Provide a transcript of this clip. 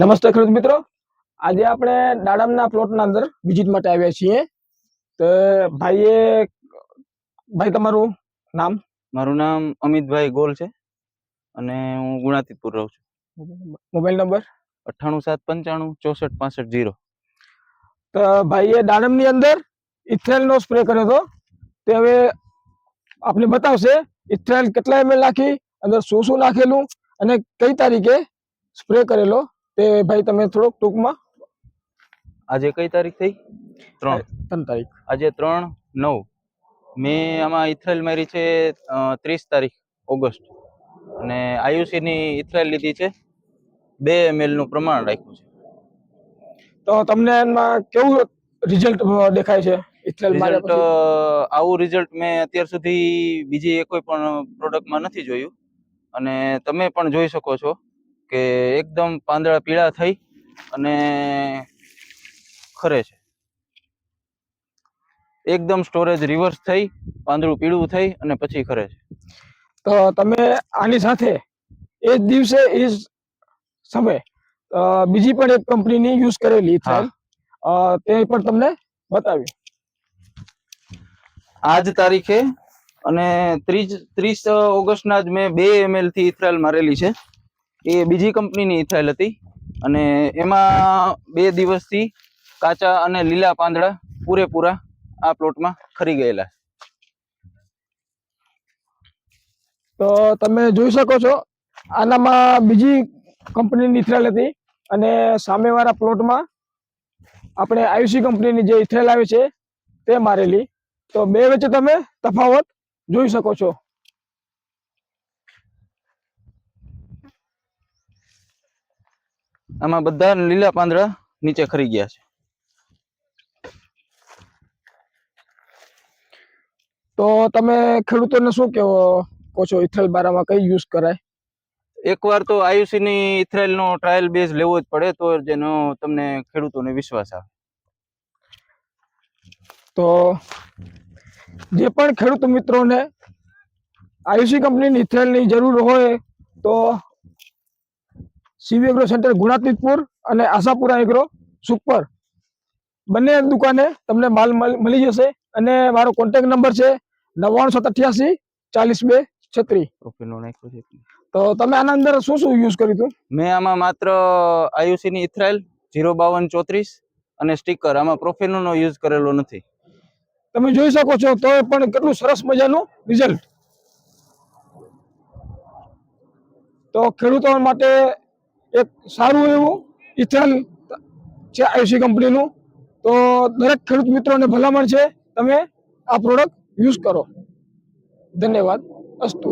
નમસ્તે ખેડૂત મિત્રો. આજે આપણે દાડમના પ્લોટના અંદર વિઝિટ માટે આવ્યા છીએ. તો ભાઈએ ભાઈ તમારું નામ? મારું નામ અમિતભાઈ ગોલ છે અને હું ગુણાતીતપુર રહું છું. Mobile number? અઠ્ઠાણું સાત પંચાણું ચોસઠ પાસઠ જીરો. તો ભાઈએ દાડમની અંદર ઇથેલનો સ્પ્રે કર્યો હતો. તે હવે આપને બતાવશે ઇથેલ કેટલા એમએલ નાખી અંદર શું શું નાખેલું અને કઈ તારીખે સ્પ્રે કરેલો તે ભાઈ તમે થોડોક ટૂંકમાં? આજે કઈ તારીખ થઈ? ત્રણ. ત્રણ તારીખ. આજે ત્રણ નવ. મેં આમાં ઇથ્રેલ મારી છે ત્રીસ તારીખ ઓગસ્ટ. અને આયુસીની ની લીધી છે બે એમએલનું પ્રમાણ રાખ્યું છે. તો તમને એમાં કેવું રિઝલ્ટ દેખાય છે ઇથ્રેલ રિઝલ્ટ આવું રિઝલ્ટ મેં અત્યાર સુધી બીજી કોઈ પણ પ્રોડક્ટમાં નથી જોયું. અને તમે પણ જોઈ શકો છો. કે એકદમ પાંદડા પીળા થઈ અને ખરે છે. એકદમ સ્ટોરેજ રિવર્સ થઈ પાંદડું પીળું થઈ અને પછી ખરે છે. તો તમે આની સાથે એ જ દિવસે એ જ સમય બીજી પણ એક કંપનીની યુઝ કરેલી ઇથ્રેલ તે પણ તમને બતાવી આજ તારીખે અને ત્રીસ ત્રીસ ઓગસ્ટના જ મેં બે એમએલથી ઇથરાયલ મારેલી છે. એ બીજી કંપનીની ઇથ્રાયલ હતી. અને એમાં બે દિવસથી કાચા અને લીલા પાંદડા પૂરેપૂરા આ પ્લોટમાં ખરી ગયેલા. તો તમે જોઈ શકો છો, આનામાં બીજી કંપનીની ઇથ્રેલ હતી અને સામેવાળા પ્લોટમાં આપણે આયુસી કંપનીની જે ઇથ્રેલ આવે છે, તે મારેલી. તો બે વચ્ચે તમે તફાવત જોઈ શકો છો. આમાં બધા લીલા પાંદડા નીચે ખરી ગયા છે. તો તમે ખેડૂતોને શું કહેવો કહો છો? ઇથ્રેલ બારામાં કઈ યુઝ કરાય? એકવાર તો આયુસી ની ઇથ્રાયલ નો ટ્રાયલ બેઝ લેવો જ પડે તો જેનો તમને ખેડૂતોને વિશ્વાસ આવે. તો જે પણ ખેડૂત મિત્રોને આયુસી કંપનીની ઇથેલની જરૂર હોય તો સીવી એગ્રો સેન્ટર ગુણાતીતપુર અને આશાપુરા એગ્રો સુપર. બંને દુકાને તમને માલ મળ- જશે અને મારો કોન્ટેક્ટ નંબર છે નવ્વાણું સત અઠ્યાસી ચાલીસ બે છત્રીસ. પ્રોફેનો નાખ્યો છે એટલે. તો તમે આના અંદર શું શું યુઝ કર્યું હતું? મેં આમાં માત્ર આયુસી ની ઇથ્રાયલ જીરો બાવન ચોત્રીસ અને સ્ટીકર આમાં પ્રોફેનો નો યુઝ કરેલો નથી. તમે જોઈ શકો છો તો પણ કેટલું સરસ મજાનું રિઝલ્ટ તો ખેડૂતો માટે એક સારું એવું ઇથેન છે આયુષી કંપનીનું. તો દરેક ખેડૂત મિત્રોને ભલામણ છે, તમે આ પ્રોડક્ટ યુઝ કરો. ધન્યવાદ. અસ્તુ.